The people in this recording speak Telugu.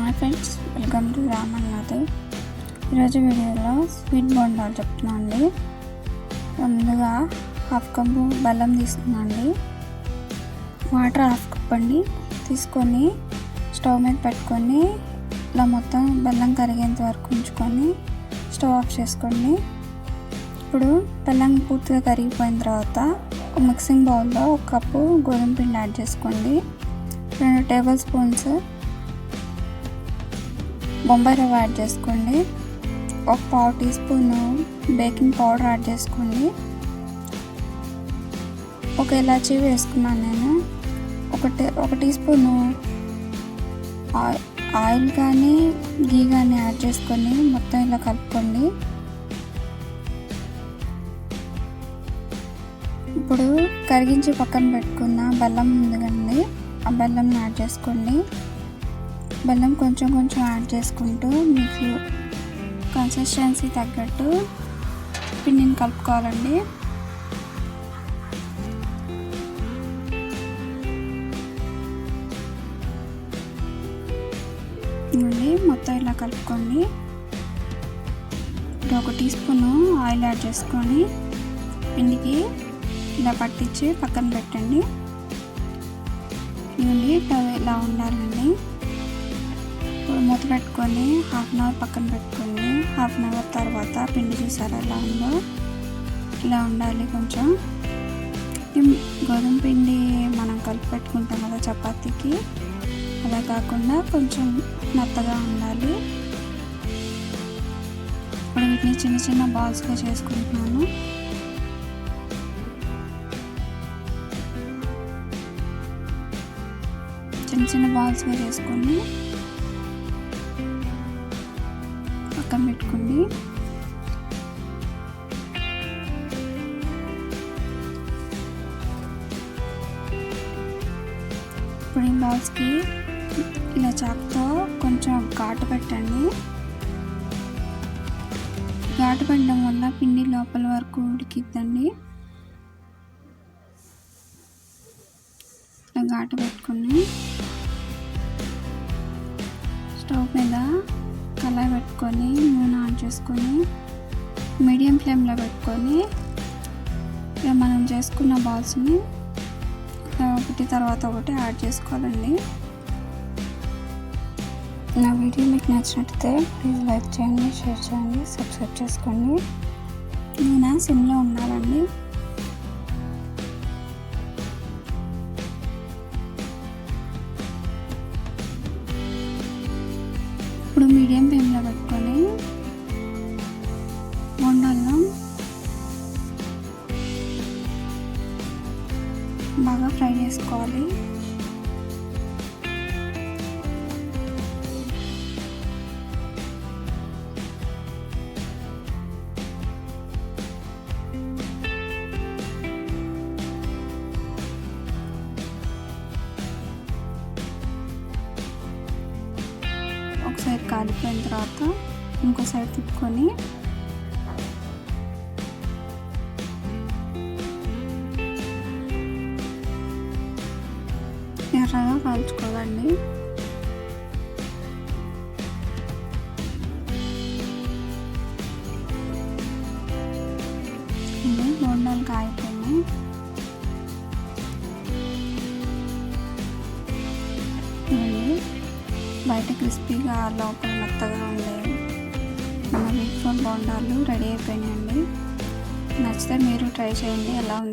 Hi friends welcome to Ramannath ఈరోజు వీడియోలో స్వీట్ బొండాలు చెప్తున్నా అండి. ముందుగా హాఫ్ కప్పు బెల్లం తీసుకున్నా అండి. వాటర్ హాఫ్ కప్ అండి. తీసుకొని స్టవ్ మీద పెట్టుకొని ఇలా మొత్తం బెల్లం కరిగేంత వరకు ఉంచుకొని స్టవ్ ఆఫ్ చేసుకోండి. ఇప్పుడు బెల్లం పూర్తిగా కరిగిపోయిన తర్వాత ఒక మిక్సింగ్ బౌల్లో ఒక కప్పు గోధుమ పిండి యాడ్ చేసుకోండి. రెండు టేబుల్ స్పూన్స్ బొంబాయి రవ్వ యాడ్ చేసుకోండి. ఒక పావు teaspoon baking powder add చేసుకోండి. ఒక ఇలాచీ వేసుకున్నాను నేను. ఒకటి ఒక టీ స్పూన్ ఆయిల్ కానీ గీ కానీ యాడ్ చేసుకొని మొత్తం ఇలా కలుపుకోండి. ఇప్పుడు కరిగించి పక్కన పెట్టుకున్న బెల్లం ఉంది కండి ఆ బెల్లం యాడ్ చేసుకోండి. బెల్లం కొంచెం కొంచెం యాడ్ చేసుకుంటూ మీకు కన్సిస్టెన్సీ తగ్గట్టు పిండిని కలుపుకోవాలండి. నుండి మొత్తం ఇలా కలుపుకోండి. ఇప్పుడు ఒక టీ స్పూన్ ఆయిల్ యాడ్ చేసుకొని పిండికి ఇలా పట్టించి పక్కన పెట్టండి. ఇవన్నీ ఇలా ఉండాలండి? ఇప్పుడు మూత పెట్టుకొని హాఫ్ అన్ అవర్ పక్కన పెట్టుకొని హాఫ్ అన్ అవర్ తర్వాత పిండి చూసారా? ఎలా ఉందో? ఇలా ఉండాలి కొంచెం. గోధుమ పిండి మనం కలిపి పెట్టుకుంటాం కదా చపాతీకి. అలా కాకుండా కొంచెం మెత్తగా ఉండాలి. ఇప్పుడు వీటిని చిన్న చిన్న బాల్స్గా చేసుకుంటున్నాను. చిన్న చిన్న బాల్స్గా చేసుకొని పక్కన పెట్టుకోండి ఇప్పుడు ఈ బాల్స్కి ఇలా చాకుతో కొంచెం ఘాటు పెట్టండి. ఘాటు పెట్టడం వల్ల పిండి లోపల వరకు ఉడికిద్దండి. ఇలా ఘాటు పెట్టుకుని స్టవ్ మీద కళాయి పెట్టుకొని నూనె ఆన్ చేసుకొని మీడియం ఫ్లేమ్లో పెట్టుకొని ఇక మనం చేసుకున్న బాల్స్ని ఒకటి తర్వాత ఒకటి యాడ్ చేసుకోవాలండి. నా వీడియో మీకు నచ్చినట్లయితే ప్లీజ్ లైక్ చేయండి షేర్ చేయండి సబ్స్క్రైబ్ చేసుకోండి. నేను సిమ్లో ఉండాలండి ఇప్పుడు మీడియం ఫ్లేమ్లో పెట్టుకొని బొండాలను బాగా ఫ్రై చేసుకోవాలి. ఒక సైడ్ కాలిపోయిన తర్వాత ఇంకో సైడ్ తిప్పుకొని ఎర్రగా కాల్చుకోవాలండి. ఇది బొండాలు బయట క్రిస్పీగా లోపల మెత్తగా ఉండే మన వీక్ ఫోన్ బోండాలు రెడీ అయిపోయినాయండి. నచ్చితే మీరు ట్రై చేయండి ఎలా ఉంది?